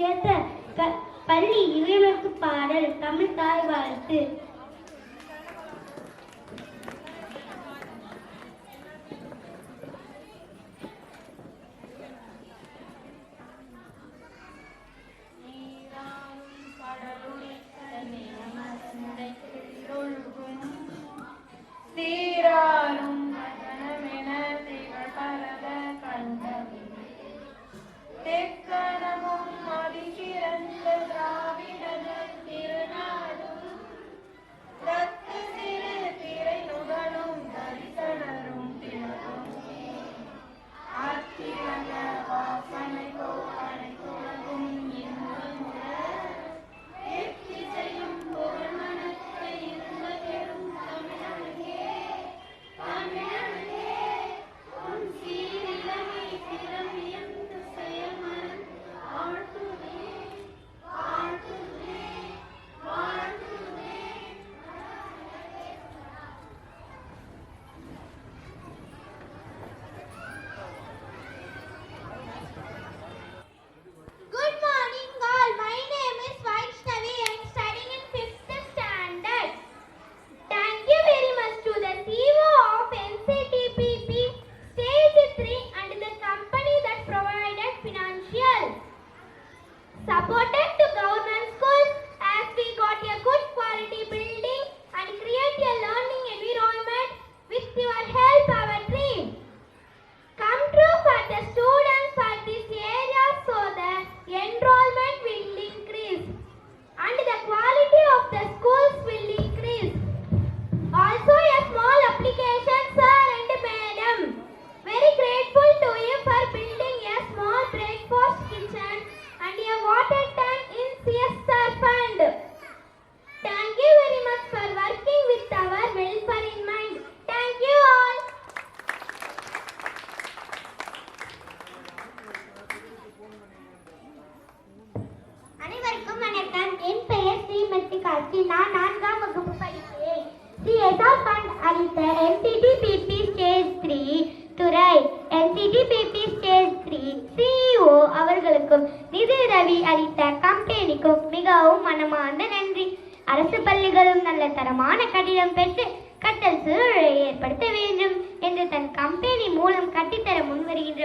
ஏற்ற பள்ளி இளைஞருக்கு பாடல் தமிழ் தாய் வாழ்த்து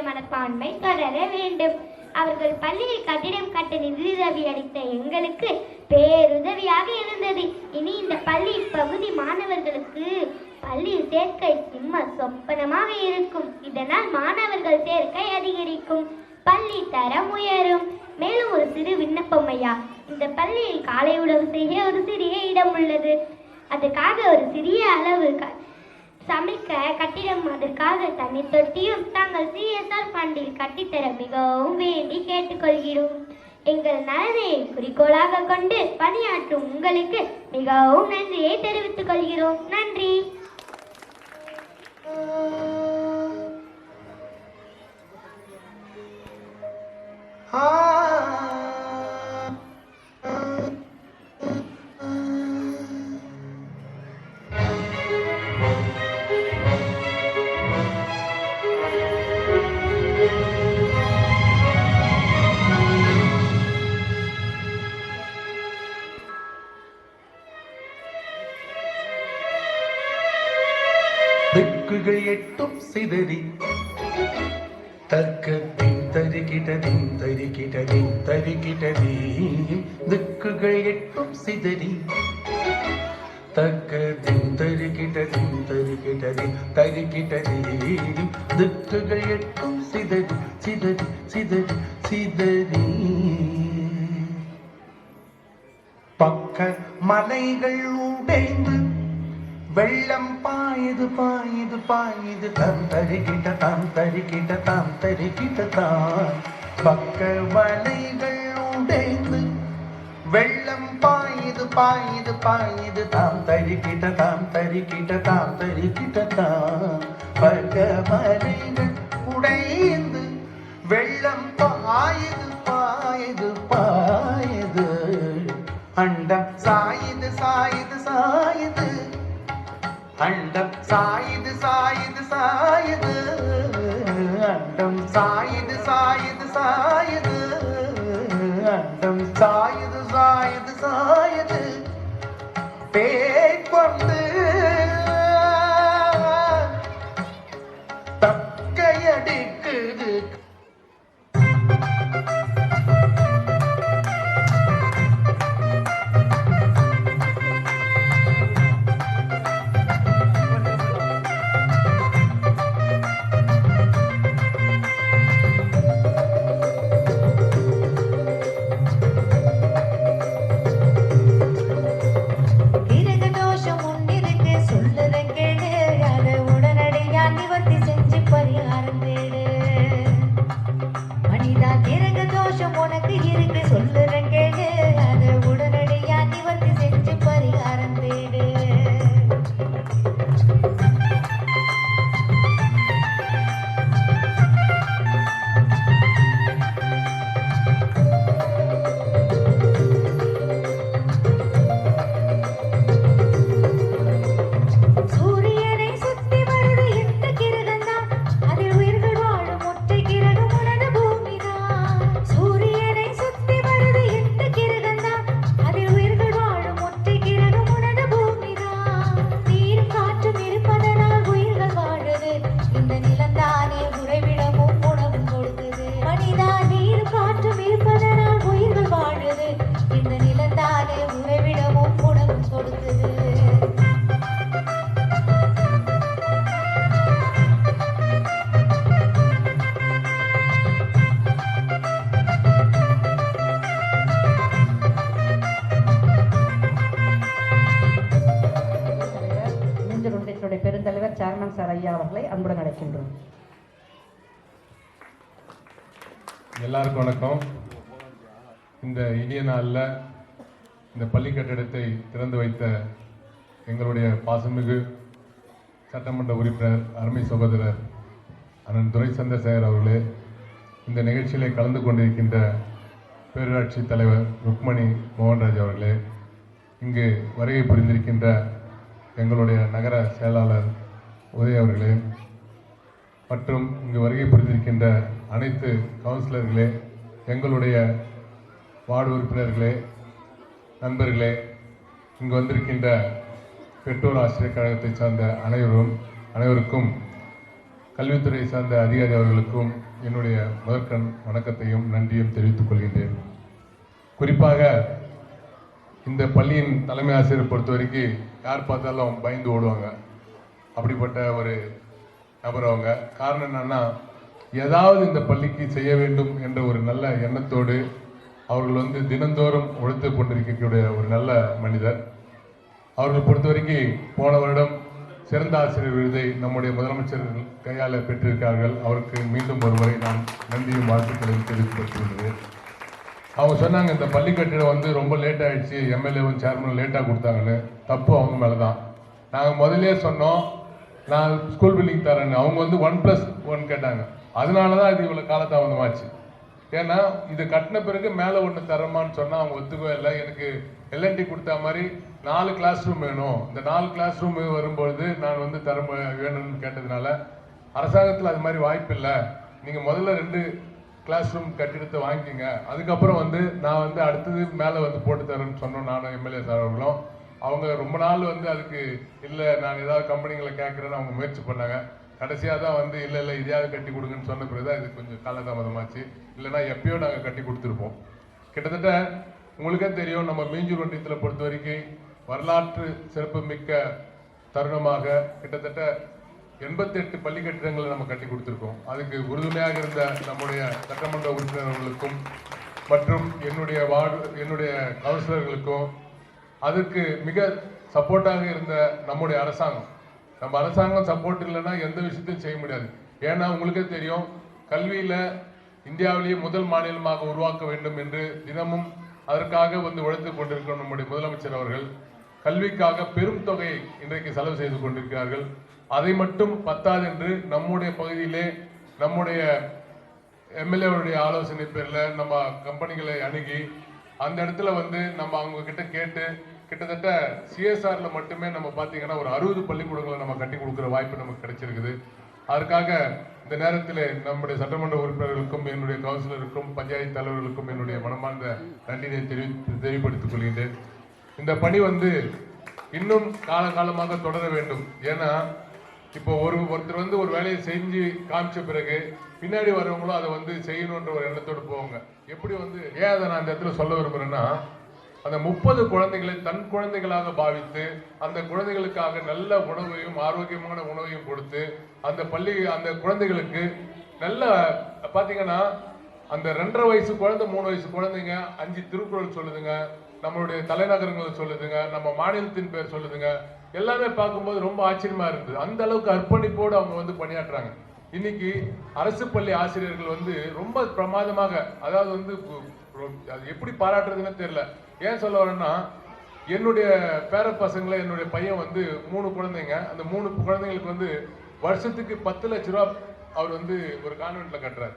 மனப்பான்மை தொடர வேண்டும். அவர்கள் பள்ளியில் கட்டிடம் கட்ட நிதியுதவி அளித்த எங்களுக்கு பேருதவியாக இருந்தது. இனி இந்த பள்ளி பகுதி மாணவர்களுக்கு பள்ளியில் சேர்க்கை சிம்ம சொப்பனமாக இருக்கும். இதனால் மாணவர்கள் சேர்க்கை அதிகரிக்கும். பள்ளி தரம் உயரும். மேலும் ஒரு சிறு விண்ணப்பம் ஐயா. இந்த பள்ளியில் காலை உணவு செய்ய ஒரு சிறிய இடம் உள்ளது. அதுக்காக ஒரு சிறிய அளவு க- சமைக்க கட்டிடம் அதற்காக தனி தொட்டியும் தாங்கள் சிஎஸ்ஆர் ஃபண்டில் கட்டித்தர மிகவும் வேண்டி கேட்டுக்கொள்கிறோம். எங்கள் நலனை குறிக்கோளாக கொண்டு பணியாற்றும் உங்களுக்கு மிகவும் நன்றியை தெரிவித்துக் கொள்கிறோம். நன்றி. திக்குகள் சிதறி தர்க்கத்தின் தருகிட்டதின் தருகிட்டதின் தருகிட்டதே திக்குகள் எட்டும் சிதறி தக்கதின் தருகிட்டதின் தருகிட்டதின் தருகிட்டதே திக்குகள் பாயுது பாயுது இது தம் தருகிட்ட தாம் தருகிட்ட தாம் தருகிட்ட தான். பக்க வலைகள் உடைந்து வெள்ளம் பாயுது பாயுது பாயுது தாம் தருகிட்ட தாம் தருகிட்ட தாம் தருகிட்ட தான். பக்க மலைகள் உடைந்து வெள்ளம் பாயுது பாயுது பாயுது அண்டம் சாயுது சாயுது சாயுது. அண்டம் சாயுது சாயுது சாயுது. அண்டம் சாயுது சாயுது சாயுது. அண்டம் சாயுது சாயுது சாயுது. பேய் கொண்டு எல்லாருக்கும் வணக்கம். இந்த இனிய நாளில் இந்த பள்ளி கட்டிடத்தை திறந்து வைத்த எங்களுடைய பாசமிகு சட்டமன்ற உறுப்பினர் அருமை சகோதரர் அண்ணன் துரை சந்திரசேகர் அவர்களே இந்த நிகழ்ச்சியிலே கலந்து கொண்டிருக்கின்ற பேரூராட்சி தலைவர் ருக்மணி மோகன்ராஜ் அவர்களே இங்கு வருகை புரிந்திருக்கின்ற எங்களுடைய நகர செயலாளர் உதய அவர்களே மற்றும் இங்கு வருகை புரிந்திருக்கின்ற அனைத்து கவுன்சிலர்களே எங்களுடைய வார்டு உறுப்பினர்களே நண்பர்களே இங்கு வந்திருக்கின்ற பெற்றோர் ஆசிரியர் கழகத்தை சார்ந்த அனைவரும் அனைவருக்கும் கல்வித்துறை சார்ந்த அதிகாரி அவர்களுக்கும் என்னுடைய முதற்கண் வணக்கத்தையும் நன்றியும் தெரிவித்துக் கொள்கின்றேன். குறிப்பாக இந்த பள்ளியின் தலைமை ஆசிரியர் பொறுத்த வரைக்கும் யார் பார்த்தாலும் பயந்து ஓடுவாங்க. அப்படிப்பட்ட ஒரு நபர் அவங்க. காரணம் என்னன்னா ஏதாவது இந்த பள்ளிக்கு செய்ய வேண்டும் என்ற ஒரு நல்ல எண்ணத்தோடு அவர்கள் வந்து தினந்தோறும் உழைத்து கொண்டிருக்கக்கூடிய ஒரு நல்ல மனிதர். அவர்கள் பொறுத்த வரைக்கும் போன வருடம் சிறந்த ஆசிரியர் விருதை நம்முடைய முதலமைச்சர் கையால் பெற்றிருக்கார்கள். அவருக்கு மீண்டும் ஒருமுறை நான் நன்றியும் வாழ்த்துக்களையும் தெரிவித்துக் அவங்க சொன்னாங்க இந்த பள்ளி கட்டிடம் வந்து ரொம்ப லேட் ஆகிடுச்சு எம்எல்ஏவும் சேர்மனும் லேட்டாக கொடுத்தாங்கன்னு. தப்பு அவங்க மேலே தான் நாங்கள் முதலே சொன்னோம் நான் ஸ்கூல் பில்டிங் தரேன்னு. அவங்க வந்து ஒன் ப்ளஸ் ஒன் கேட்டாங்க. அதனால தான் இது இவ்வளோ காலதாமதமாச்சு. ஏன்னா இது கட்டின பிறகு மேலே ஒன்று தரமான்னு சொன்னால் அவங்க ஒத்துக்கவே இல்லை. எனக்கு எல்என்டி கொடுத்த மாதிரி நாலு கிளாஸ் ரூம் வேணும். இந்த நாலு கிளாஸ் ரூம் வரும்பொழுது நான் வந்து தர வேணும்னு கேட்டதுனால அரசாங்கத்தில் அது மாதிரி வாய்ப்பு இல்லை. நீங்கள் முதல்ல ரெண்டு கிளாஸ் ரூம் கட்டிடத்தை வாங்கிக்கோங்க. அதுக்கப்புறம் வந்து நான் வந்து அடுத்தது மேலே வந்து போட்டு தரேன்னு சொன்னோம் நானும் எம்எல்ஏ சார் அவர்களும். அவங்க ரொம்ப நாள் வந்து அதுக்கு இல்லை நான் ஏதாவது கம்பெனிகளை கேட்குறேன்னு அவங்க முயற்சி பண்ணாங்க. கடைசியாக தான் வந்து இல்லை இல்லை இதையாவது கட்டி கொடுங்கன்னு சொன்ன பிறகு தான் இது கொஞ்சம் காலதாமதமாச்சு. இல்லைன்னா எப்பயோ நாங்கள் கட்டி கொடுத்துருப்போம். கிட்டத்தட்ட உங்களுக்கே தெரியும் நம்ம மீஞ்சூர் ஒன்றியத்தில் பொறுத்த வரைக்கும் வரலாற்று சிறப்பு மிக்க தருணமாக கிட்டத்தட்ட எண்பத்தெட்டு பள்ளி கட்டிடங்களை நம்ம கட்டி கொடுத்துருக்கோம். அதுக்கு உறுதுணையாக இருந்த நம்முடைய சட்டமன்ற உறுப்பினர்களுக்கும் மற்றும் என்னுடைய வார்டு என்னுடைய கவுன்சிலர்களுக்கும் அதுக்கு மிக சப்போர்ட்டாக இருந்த நம்முடைய அரசாங்கம் நம்ம அரசாங்கம் சப்போர்ட் இல்லைன்னா எந்த விஷயத்தையும் செய்ய முடியாது. ஏன்னா உங்களுக்கே தெரியும் கல்வியில் இந்தியாவிலேயே முதல் மாநிலமாக உருவாக்க வேண்டும் என்று தினமும் அதற்காக வந்து உழைத்துக் கொண்டிருக்கிற நம்முடைய முதலமைச்சர் அவர்கள் கல்விக்காக பெரும் தொகை இன்றைக்கு செலவு செய்து கொண்டிருக்கிறார்கள். அதை மட்டும் பத்தாது என்று நம்முடைய பகுதியிலே நம்முடைய எம்எல்ஏவுடைய ஆலோசனை பேரில் நம்ம கம்பெனிகளை அணுகி அந்த இடத்துல வந்து நம்ம அவங்க கிட்ட கேட்டு கிட்டத்தட்ட சிஎஸ்ஆர்ல மட்டுமே நம்ம பார்த்தீங்கன்னா ஒரு அறுபது பள்ளிக்கூடங்களை நம்ம கட்டி கொடுக்குற வாய்ப்பு நமக்கு கிடைச்சிருக்குது. அதற்காக இந்த நேரத்தில் நம்முடைய சட்டமன்ற உறுப்பினர்களுக்கும் என்னுடைய கவுன்சிலருக்கும் பஞ்சாயத்து தலைவர்களுக்கும் என்னுடைய மனமார்ந்த நன்றியை தெரி தெளிவுபடுத்திக் கொள்கின்றேன். இந்த பணி வந்து இன்னும் காலகாலமாக தொடர வேண்டும். ஏன்னா இப்போ ஒரு ஒருத்தர் வந்து ஒரு வேலையை செஞ்சு காமிச்ச பிறகு பின்னாடி வரவங்களும் அதை வந்து செய்யணுன்ற ஒரு எண்ணத்தோடு போவாங்க. எப்படி வந்து ஏன் அதை நான் இந்த இடத்துல சொல்ல விரும்புறேன்னா அந்த முப்பது குழந்தைகளை தன் குழந்தைகளாக பாவித்து அந்த குழந்தைகளுக்காக நல்ல உணவையும் ஆரோக்கியமான உணவையும் கொடுத்து அந்த பள்ளி அந்த குழந்தைகளுக்கு நல்ல பார்த்தீங்கன்னா அந்த ரெண்டரை வயசு குழந்தை மூணு வயசு குழந்தைங்க அஞ்சு திருக்குறள் சொல்லுதுங்க நம்மளுடைய தலைநகரங்களை சொல்லுதுங்க நம்ம மாநிலத்தின் பேர் சொல்லுதுங்க எல்லாமே பார்க்கும்போது ரொம்ப ஆச்சரியமா இருந்தது அந்த அளவுக்கு அர்ப்பணிப்போடு அவங்க வந்து பணியாற்றுறாங்க. இன்னைக்கு அரசு பள்ளி ஆசிரியர்கள் வந்து ரொம்ப பிரமாதமாக அதாவது வந்து அது எப்படி பாராட்டுறதுன்னு தெரியல ஏன் சொல்ல வரேன்னா என்னுடைய பேர பசங்களை என்னுடைய பையன் வந்து மூணு குழந்தைங்க. அந்த மூணு குழந்தைங்களுக்கு வந்து வருஷத்துக்கு பத்து லட்ச ரூபா அவர் வந்து ஒரு கான்வென்ட்ல கட்டுறாரு.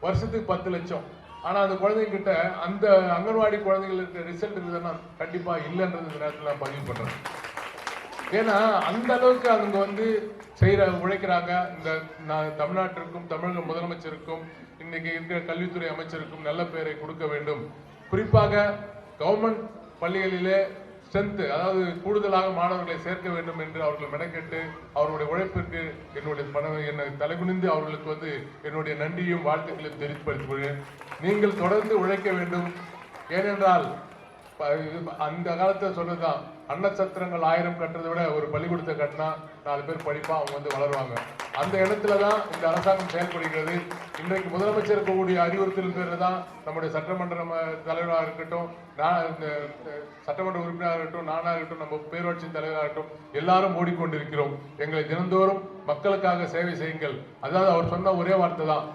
வருஷத்துக்கு பத்து லட்சம். ஆனா அந்த குழந்தைங்க கிட்ட அந்த அங்கன்வாடி குழந்தைங்களுக்கு ரிசல்ட் இருக்குதுன்னா கண்டிப்பா இல்லைன்றது இந்த நேரத்தில் நான் பதிவு பண்றேன். ஏன்னா அந்த அளவுக்கு அவங்க வந்து செய்கிற உழைக்கிறாங்க. இந்த நான் தமிழ்நாட்டிற்கும் தமிழக முதலமைச்சருக்கும் இன்னைக்கு இருக்கிற கல்வித்துறை அமைச்சருக்கும் நல்ல பெயரை கொடுக்க வேண்டும். குறிப்பாக கவர்மெண்ட் பள்ளிகளிலே ஸ்ட்ரென்த்து அதாவது கூடுதலாக மாணவர்களை சேர்க்க வேண்டும் என்று அவர்கள் மெனக்கெட்டு அவருடைய உழைப்பிற்கு என்னுடைய பணம் என்னை தலைகுனிந்து அவர்களுக்கு வந்து என்னுடைய நன்றியும் வாழ்த்துக்களையும் தெரிவித்துக் கொள்கிறேன் நீங்கள் தொடர்ந்து உழைக்க வேண்டும். ஏனென்றால் அந்த காலத்துல சொன்னதுதான் அன்னச்சத்திரங்கள் ஆயிரம் கட்டுறதை விட ஒரு பள்ளிக்கூடத்தை கட்டினா நாலு பேர் படிப்பாக அவங்க வந்து வளருவாங்க. அந்த இடத்துல தான் இந்த அரசாங்கம் செயல்படுகிறது. இன்றைக்கு முதலமைச்சர் இருக்கக்கூடிய அறிவுறுத்தல் பேரில் தான் நம்முடைய சட்டமன்ற தலைவராக இருக்கட்டும் நான் இந்த சட்டமன்ற உறுப்பினராக இருக்கட்டும் நானாக இருக்கட்டும் நம்ம பேரூராட்சி தலைவராக இருக்கட்டும் எல்லாரும் ஓடிக்கொண்டிருக்கிறோம். எங்களை தினந்தோறும் மக்களுக்காக சேவை செய்யுங்கள். அதாவது அவர் சொன்ன ஒரே வார்த்தை தான்.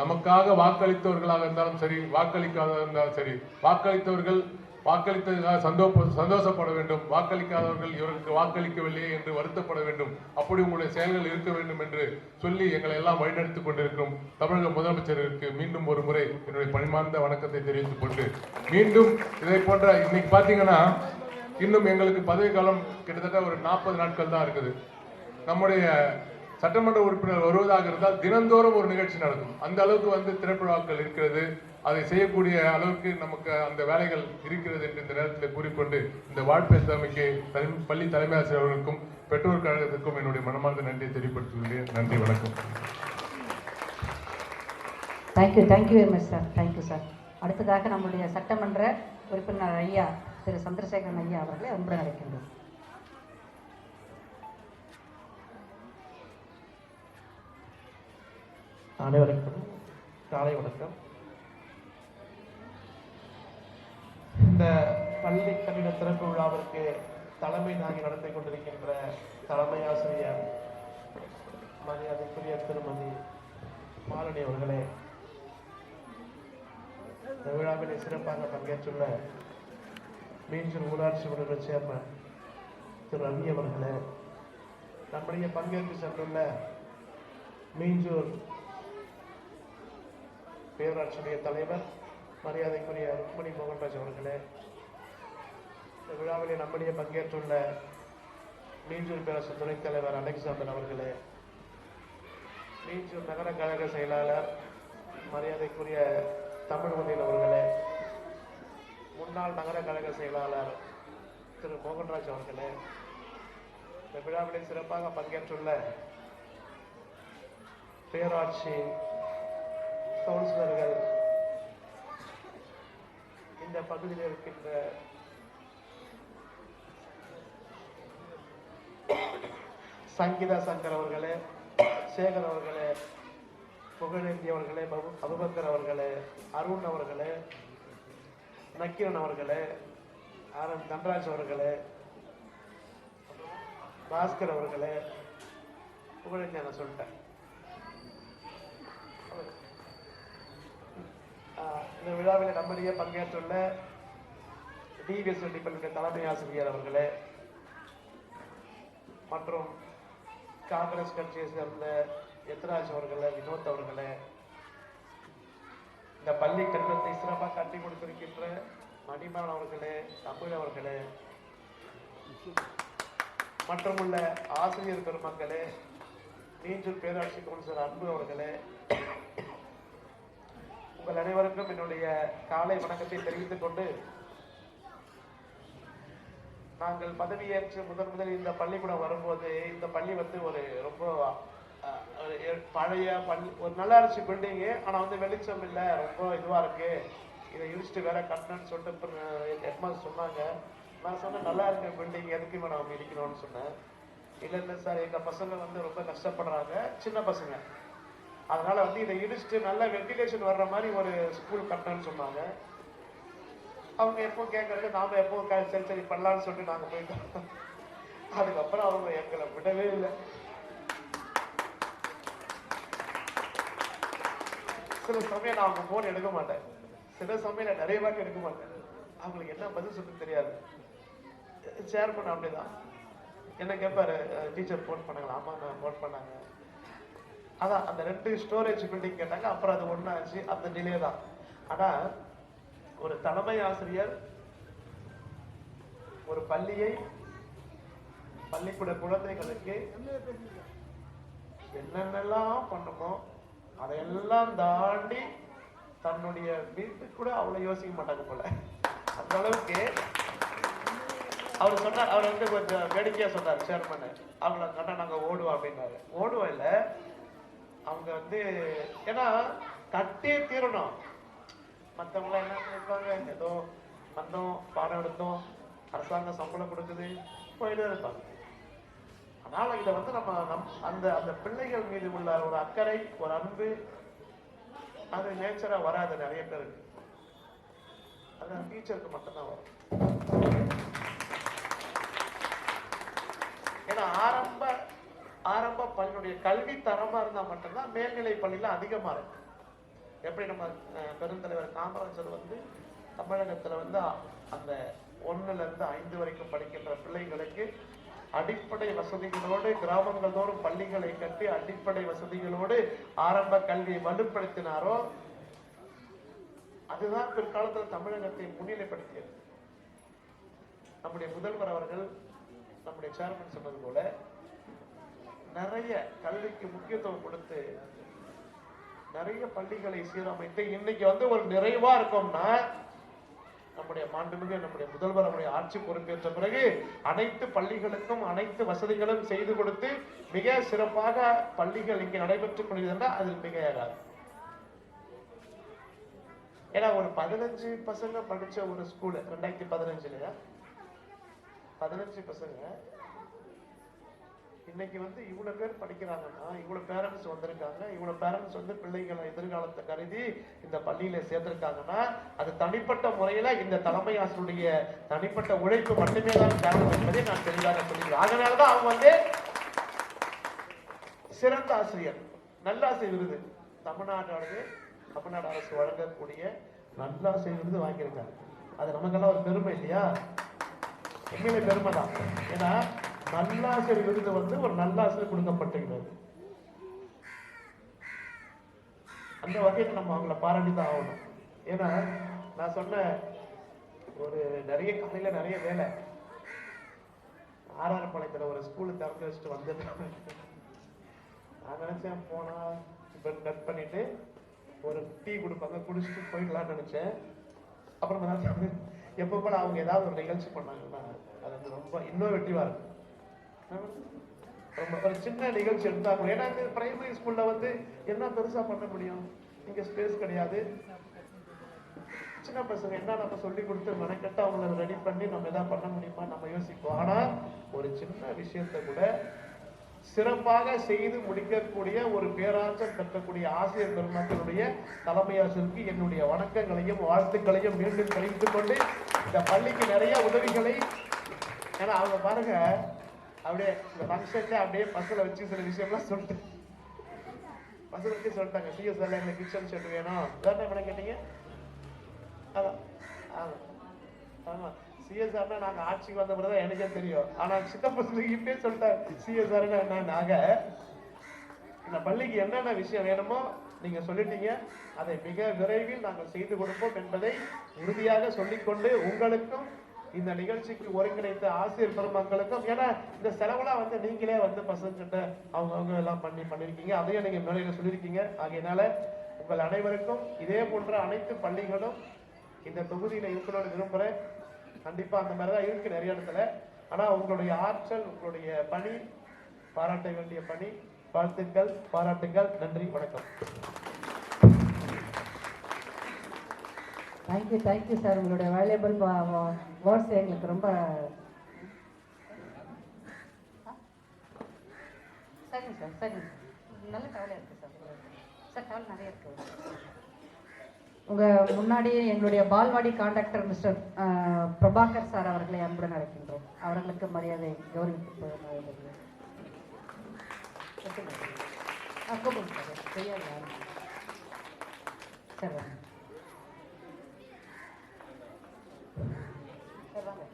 நமக்காக வாக்களித்தவர்களாக இருந்தாலும் சரி வாக்களிக்காத இருந்தாலும் சரி வாக்களித்தவர்கள் வாக்களித்ததுக்காக சந்தோ சந்தோஷப்பட வேண்டும். வாக்களிக்காதவர்கள் இவருக்கு வாக்களிக்கவில்லையே என்று வருத்தப்பட வேண்டும். அப்படி உங்களுடைய செயல்கள் இருக்க வேண்டும் என்று சொல்லி எங்களை எல்லாம் வழிநடத்திக் கொண்டிருக்கும் தமிழக முதலமைச்சருக்கு மீண்டும் ஒரு முறை என்னுடைய பணிமார்ந்த வணக்கத்தை தெரிவித்துக் கொண்டு மீண்டும் இதை போன்ற இன்னைக்கு பார்த்தீங்கன்னா இன்னும் எங்களுக்கு பதவி காலம் கிட்டத்தட்ட ஒரு நாற்பது நாட்கள் தான் இருக்குது. நம்முடைய சட்டமன்ற உறுப்பினர் வருவதாக இருந்தால் தினந்தோறும் ஒரு நிகழ்ச்சி நடக்கும். அந்த அளவுக்கு வந்து திரைப்படாக்கள் இருக்கிறது. அதை செய்யக்கூடிய அளவுக்கு நமக்கு அந்த வேலைகள் இருக்கிறது என்று இந்த நேரத்தில் கூறிக்கொண்டு இந்த வாழ்ப்பேசாமைக்கு பள்ளி தலைமை ஆசிரியர் அவர்களுக்கும் பெற்றோர் கழகத்திற்கும் என்னுடைய மனமார்ந்த நன்றியை தெரியப்படுத்துகிறேன் நன்றி வணக்கம். Thank you thank you very much sir thank you sir அடுத்ததாக நம்முடைய சட்டமன்ற உறுப்பினர் ஐயா திரு. சந்திரசேகரன் ஐயா அவர்களை அன்புடன் அழைக்கின்றோம். அனைவருக்கும் காலை வணக்கம். இந்த பள்ளி கட்டிட திறப்பு விழாவிற்கு தலைமை தாங்கி நடத்தி கொண்டிருக்கின்ற தலைமை ஆசிரியர் மரியாதைக்குரிய திருமதி மாலினி அவர்களே இந்த விழாவிலே சிறப்பாக பங்கேற்றுள்ள மீஞ்சூர் ஊராட்சி மன்ற சேர்மன் திரு ரவி அவர்களே நம்முடைய பங்கேற்று சென்றுள்ள மீஞ்சூர் பேரூராட்சியுடைய தலைவர் மரியாதைக்குரிய ருக்மணி மோகன்ராஜ் அவர்களே இந்த விழாவிலே நம்மளே பங்கேற்றுள்ள மீஞ்சூர் பேரரசு துணைத் தலைவர் அலெக்சாந்தர் அவர்களே மீஞ்சூர் நகர கழக செயலாளர் மரியாதைக்குரிய தமிழ் மொழியில் அவர்களே முன்னாள் நகர கழக செயலாளர் திரு மோகன்ராஜ் அவர்களே இந்த விழாவிலே சிறப்பாக பங்கேற்றுள்ள பேராட்சி கவுன்சிலர்கள் இந்த பகுதியில் இருக்கின்ற சங்கீதா சங்கர் அவர்களே சேகர் அவர்களே புகழேந்தி அவர்களே பபு- அபுபக்கர் அவர்களே அருண் அவர்களே நக்கீரன் அவர்களே ஆர் எம் தன்ராஜ் அவர்களே பாஸ்கர் அவர்களே புகழேந்தி நான் சொல்லிட்டேன். இந்த விழாவில் நம்முடைய பங்கேற்றுள்ள டிவிஎஸ் பள்ளியுடைய தலைமை ஆசிரியர் அவர்களே மற்றும் காங்கிரஸ் கட்சியை சேர்ந்த எத்ராஜ் அவர்களே வினோத் அவர்களே இந்த பள்ளி கட்டிடத்தை சிறப்பாக கட்டி கொடுத்திருக்கின்ற மணிமான் அவர்களே தமிழ் அவர்களே மற்றும் உள்ள ஆசிரியர் பெருமக்களே மீஞ்சூர் பேராட்சி கவுன்சிலர் அன்பு அவர்களே உங்கள் அனைவருக்கும் என்னுடைய காலை வணக்கத்தை தெரிவித்துக் கொண்டு நாங்கள் பதவியேற்று முதன் முதலில் இந்த பள்ளிக்கூடம் வரும்போது இந்த பள்ளி வந்து ஒரு ரொம்ப ஒரு பழைய பள்ளி ஒரு நல்லா இருந்துச்சு பில்டிங்கு ஆனால் வந்து வெளிச்சம் இல்லை ரொம்ப இதுவாக இருக்கு. இதை இடிச்சுட்டு வேற கட்டணும்னு சொல்லிட்டு ஹெட்மாஸ்டர் சொன்னாங்க. நான் சொன்னேன் நல்லா இருக்கு பில்டிங் எதுக்குமே நான் இருக்கணும்னு சொன்னேன். இல்லை இல்லை சார் எங்கள் பசங்க வந்து ரொம்ப கஷ்டப்படுறாங்க. சின்ன பசங்க. அதனால வந்து இதை இடிச்சுட்டு நல்ல வெண்டிலேஷன் வர்ற மாதிரி ஒரு ஸ்கூல் கட்டணும்னு சொன்னாங்க. அவங்க எப்போ கேட்கறது நாம எப்போ க- சரி சரி பண்ணலான்னு சொல்லிட்டு நாங்க போயிட்டோம். அதுக்கப்புறம் அவங்க எங்களை விடவே இல்லை. சில சமயம் நான் அவங்க போன் எடுக்க மாட்டேன். சில சமயம் நான் நிறைய வாட்டி எடுக்க மாட்டேன். அவங்களுக்கு என்ன பதில் சொல்ல தெரியாது. சேர்மன் அப்படிதான். என்ன கேட்பாரு டீச்சர் ஃபோன் பண்ணாங்களா? ஆமா நான் ஃபோன் பண்ணாங்க. அதான் அந்த ரெண்டு ஸ்டோரேஜ் பில்டிங் கேட்டாங்க அப்புறம் அது ஒன்றாச்சு அந்த டிலே தான். ஆனால் ஒரு தலைமை ஆசிரியர் ஒரு பள்ளியை பள்ளிக்கூட குழந்தைகளுக்கு என்னென்னலாம் பண்ணுமோ அதையெல்லாம் தாண்டி தன்னுடைய வீட்டுக்கு கூட அவ்வளோ யோசிக்க மாட்டாங்க போல. அந்த அளவுக்கு அவர் சொன்னார் அவர் வந்து கொஞ்சம் வேடிக்கையாக சொன்னார் சேர்மன் அவங்கள கண்டா நாங்கள் ஓடுவோம் அப்படின்னாரு. ஓடுவோம் இல்லை அவங்க வந்து ஏன்னா தட்டே தீரணும். மத்தவங்க என்ன நினைப்பாங்க ஏதோ வந்தோம் பாடம் எடுத்தோம் அரசாங்கம் சம்பளம் கொடுக்குது போயிட்டு இருப்பாங்க. அதனால இதை வந்து நம்ம நம் அந்த அந்த பிள்ளைகள் மீது உள்ள ஒரு அக்கறை ஒரு அன்பு அது நேச்சரா வராது நிறைய பேருக்கு. அது டீச்சருக்கு மட்டும்தான் வரும். ஏன்னா ஆரம்ப ஆரம்ப பள்ளியுடைய கல்வி தரமா இருந்தா மட்டும்தான் மேல்நிலை பள்ளியில அதிகமா இருக்கும் எப்படி நம்ம பெருந்தலைவர் காமராஜர் வந்து தமிழகத்துல வந்து அந்த ஒண்ணுல இருந்து ஐந்து வரைக்கும் படிக்கின்ற பிள்ளைகளுக்கு அடிப்படை வசதிகளோடு கிராமங்கள் தோறும் பள்ளிகளை கட்டி அடிப்படை வசதிகளோடு ஆரம்ப கல்வியை வலுப்படுத்தினாரோ அதுதான் பிற்காலத்தில் தமிழகத்தை முன்னிலைப்படுத்தியது. நம்முடைய முதல்வர் அவர்கள் நம்முடைய சேர்மன் சொன்னது போல நிறைய கல்விக்கு முக்கியத்துவம் கொடுத்து நிறைய பள்ளிகளை சீரமைத்து இன்னைக்கு வந்து ஒரு நிறைவா இருக்கோம்னா நம்முடைய மாண்புமிகு நம்முடைய முதல்வர் நம்முடைய ஆட்சி பொறுப்பேற்ற பிறகு அனைத்து பள்ளிகளுக்கும் அனைத்து வசதிகளும் செய்து கொடுத்து மிக சிறப்பாக பள்ளிகள் இங்கே நடைபெற்றுக் கொண்டிருந்தால் அதில் மிக ஏறாது. ஏன்னா ஒரு பதினஞ்சு பசங்க படிச்ச ஒரு ஸ்கூலு ரெண்டாயிரத்தி பதினஞ்சுலயா? பதினஞ்சு பசங்க இன்னைக்கு வந்து இவ்வளவு பேர் படிக்கிறாங்கன்னா இவ்வளவு பேரண்ட்ஸ் வந்திருக்காங்க இவ்வளவு பேரண்ட்ஸ் வந்து பிள்ளைகளை எதிர்காலத்தை கருதி இந்த பள்ளியில சேர்ந்திருக்காங்கன்னா அது தனிப்பட்ட முறையில இந்த தலைமை ஆசிரியருடைய தனிப்பட்ட உழைப்பு மட்டுமே தான் காரணம் என்பதை நான் தெளிவாக சொல்லிக்கிறேன். அதனாலதான் அவங்க வந்து சிறந்த ஆசிரியர் நல்லாசிரியர் விருது. தமிழ்நாடு தமிழ்நாடு அரசு வழங்கக்கூடிய நல்லாசிரியர் விருது வாங்கியிருக்காங்க அது நமக்கெல்லாம் ஒரு பெருமை இல்லையா? உண்மையிலே பெருமை தான் ஏன்னா நல்லாசிரியர் விருது வந்து ஒரு நல்லாசிரியர் கொடுக்கப்பட்டுகிறது அந்த வகையில் நம்ம அவங்கள பாராட்டி தான் ஆகணும். ஏன்னா நான் சொன்ன ஒரு நிறைய காலையில நிறைய வேலை. ஆர்ஆர் பாளையத்தில் ஒரு ஸ்கூலு திறந்து வச்சுட்டு வந்துட்டேன் நான் நினைச்சேன் போனா இப்போ கட் பண்ணிட்டு ஒரு டீ கொடுப்பாங்க குடிச்சிட்டு போயிடலாம்னு நினைச்சேன். அப்புறம் எப்போ போல அவங்க ஏதாவது ஒரு நிகழ்ச்சி பண்ணாங்கன்னா அது வந்து ரொம்ப இன்னோவேட்டிவா இருக்கும். ஒரு சின்ன நிகழ்ச்சி எடுத்தா கூட. ஏன்னா இந்த பிரைமரி ஸ்கூல்ல வந்து என்ன பெருசா பண்ண முடியும்? இங்க ஸ்பேஸ் கிடையாது. சின்ன பசங்க என்ன நம்ம சொல்லி கொடுத்து மெனக்கெட்டு அவங்கள ரெடி பண்ணி நம்ம எதாவது பண்ண முடியுமா நம்ம யோசிப்போம். ஆனா ஒரு சின்ன விஷயத்தை கூட சிறப்பாக செய்து முடிக்கக்கூடிய ஒரு பேராற்றல் பெற்றக்கூடிய ஆசிரியர் பெருமக்களுடைய தலைமை ஆசிரியருக்கு என்னுடைய வணக்கங்களையும் வாழ்த்துக்களையும் மீண்டும் தெரிவித்துக் கொண்டு இந்த பள்ளிக்கு நிறைய உதவிகளை. ஏன்னா அவங்க பாருங்க அப்படியே இந்த ஃபங்க்ஷன்ல அப்படியே பஸ்ஸில் வச்சு சில விஷயம்லாம் சொல்லிட்டு. பஸ்ஸில் வச்சு சொல்லிட்டாங்க. சிஎஸ்ஆர்ல எனக்கு கிச்சன் ஷெட் வேணும். இதான் என்ன கேட்டீங்க? அதான். ஆமா. ஆமா. சிஎஸ்ஆர்னா நாங்க ஆட்சிக்கு வந்த பிறகு தான் எனக்கே தெரியும். ஆனா சின்ன இப்பயே சொல்லிட்டாங்க. சிஎஸ்ஆர்னா என்ன? நாங்க இந்த பள்ளிக்கு என்னென்ன விஷயம் வேணுமோ நீங்க சொல்லிட்டீங்க. அதை மிக விரைவில் நாங்கள் செய்து கொடுப்போம் என்பதை உறுதியாக சொல்லிக்கொண்டு உங்களுக்கும் இந்த நிகழ்ச்சிக்கு ஒருங்கிணைத்த ஆசிரியர் பெருமக்களுக்கும் ஏன்னா இந்த செலவெல்லாம் வந்து நீங்களே வந்து பசங்கிட்ட அவங்க அவங்க எல்லாம் பண்ணி பண்ணிருக்கீங்க. அதையும் நீங்க மேலையில சொல்லியிருக்கீங்க ஆகையினால உங்கள் அனைவருக்கும் இதே போன்ற அனைத்து பள்ளிகளும் இந்த தொகுதியில இருக்கணும்னு விரும்புறேன். கண்டிப்பா அந்த மாதிரி தான் இருக்கு நிறைய இடத்துல. ஆனா உங்களுடைய ஆற்றல் உங்களுடைய பணி பாராட்ட வேண்டிய பணி வாழ்த்துக்கள் பாராட்டுங்கள் நன்றி வணக்கம். Thank you thank you sir உங்களுடைய வேல்யூபிள் வேர்ட்ஸ் எங்களுக்கு ரொம்ப சரிங்க சார் சரிங்க சார். நல்ல கவலை இருக்குது சார். சார் கவலை நிறைய இருக்குது உங்கள் முன்னாடி எங்களுடைய balwadi contractor mister Prabhakar sir அவர்களை அன்புடன் அழைக்கின்றோம். அவர்களுக்கு மரியாதை கௌரவிப்பு ஆ கூப்பிடுங்க சார். தெரியாது யாரும். சார் வாங்க சார் வாங்க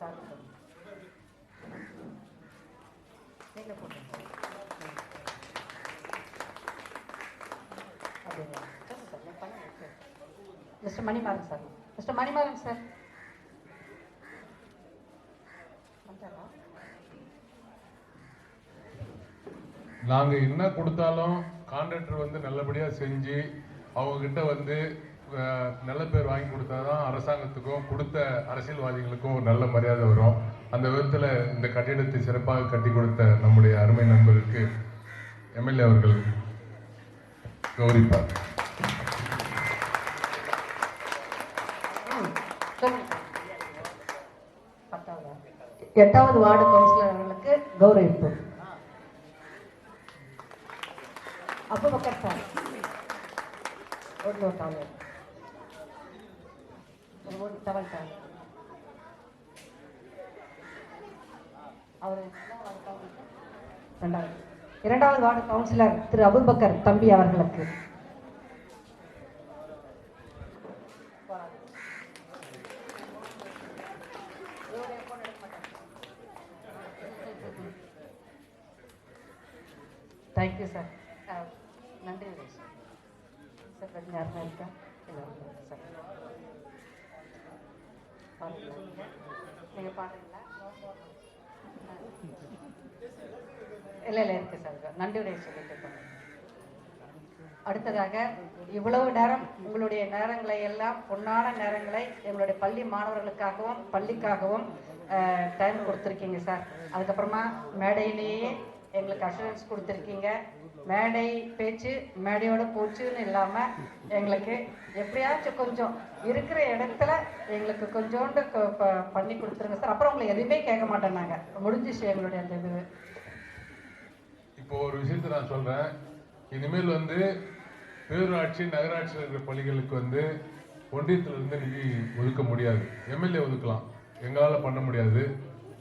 சார் சொல்லுங்க. நீங்க போடுங்க சார். அப்படிங்களா சரி சார் நான் பண்ணுங்க sir mister Manimaran sir mister Manimaran sir நாங்க என்ன கொடுத்தாலும் கான்ட்ராக்டர் வந்து நல்லபடியா செஞ்சு அவங்க கிட்ட வந்து நல்ல பேர் வாங்கி கொடுத்தாதான் அரசாங்கத்துக்கும் கொடுத்த அரசியல்வாதிகளுக்கும் நல்ல மரியாதை வரும். அந்த விதத்துல இந்த கட்டிடத்தை சிறப்பாக கட்டி கொடுத்த நம்முடைய அருமை நண்பருக்கு எம்எல்ஏ அவர்கள் கௌரிப்பார் எட்டாவது வார்டு கவுன்சிலர் அவர்களுக்கு கௌரவிப்பு அபுபக்கர் சார். ஒன்று தாங்க ஒரு ஒரு சார். அவர் ரெண்டாவது. இரண்டாவது வார்டு கவுன்சிலர் திரு அபுபக்கர் தம்பி அவர்களுக்கு. தேங்க்யூ சார் uh, நன்றி சார் சார் கொஞ்சம் நேரமாக இருக்கா? எல்லாரும் சார் நீங்கள் பாடுறீங்களா இல்லை இல்லை இருக்கு சார் நன்றி உரை சொல்லிட்டு அடுத்ததாக இவ்வளவு நேரம் உங்களுடைய நேரங்களை எல்லாம் பொன்னான நேரங்களை எங்களுடைய பள்ளி மாணவர்களுக்காகவும் பள்ளிக்காகவும் டைம் கொடுத்துருக்கீங்க சார் அதுக்கப்புறமா மேடையிலேயே எங்களுக்கு அஷூரன்ஸ் கொடுத்துருக்கீங்க. மேடை பேச்சு மேடையோட போச்சுன்னு இல்லாமல் எங்களுக்கு எப்படியாச்சும் கொஞ்சம் இருக்கிற இடத்துல எங்களுக்கு கொஞ்சோண்டு க- ப- பண்ணி கொடுத்துருங்க சார். அப்புறம் உங்களை எதுவுமே கேட்க மாட்டேன் நாங்கள் முடிஞ்சிச்சு எங்களுடைய அந்த இது. இப்போ ஒரு விஷயத்த நான் சொல்றேன். இனிமேல் வந்து பேரூராட்சி நகராட்சியில் இருக்கிற பள்ளிகளுக்கு வந்து ஒன்றியத்துல இருந்து நிதி ஒதுக்க முடியாது. எம்எல்ஏ ஒதுக்கலாம். எங்களால் பண்ண முடியாது.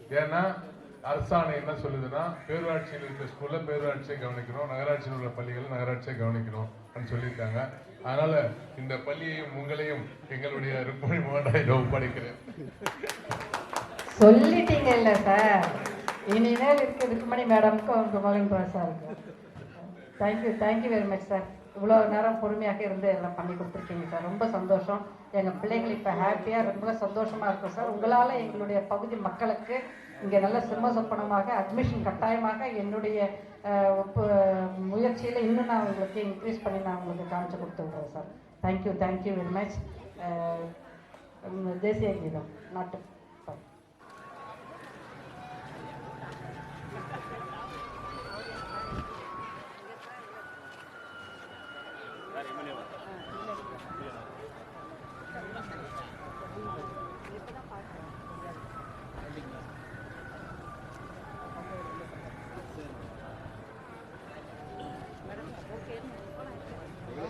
ஏன்னா அரசாணை என்ன சொல்லுதுன்னா பேரூராட்சியில் இருக்கிற ஸ்கூலில் பேரூராட்சியை கவனிக்கணும் நகராட்சியில் உள்ள பள்ளிகளை நகராட்சியை கவனிக்கணும் அப்படின்னு சொல்லியிருக்காங்க. அதனால இந்த பள்ளியையும் உங்களையும் எங்களுடைய ருக்மணி மோகனாயிடம் ஒப்படைக்கிறேன். சொல்லிட்டீங்கல்ல சார். இனிமேல் இருக்கு ருக்மணி மேடம்க்கு உங்க மகன் சாருக்கு thank you thank you very much sir இவ்வளோ நேரம் பொறுமையாக இருந்து எல்லாம் பண்ணி கொடுத்துருக்கீங்க சார். ரொம்ப சந்தோஷம். எங்கள் பிள்ளைங்கள் இப்போ ஹாப்பியாக ரொம்ப சந்தோஷமாக இருக்கும் சார். உங்களால் எங்களுடைய பகுதி மக்களுக்கு இங்கே நல்ல சிம்ம சொப்பனமாக அட்மிஷன் கட்டாயமாக என்னுடைய ஒப்பு முயற்சியில் இன்னும் நான் உங்களுக்கு இன்க்ரீஸ் பண்ணி நான் உங்களுக்கு காமிச்சு கொடுத்து விட்றேன் sir. Thank you thank you very much தேசிய கீதம் நாட்டு பாட்டு.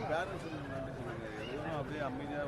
பேரண்ட்ஸ் நன்றி சொல்லுங்க எதுவும் அப்படியே அமைதியாக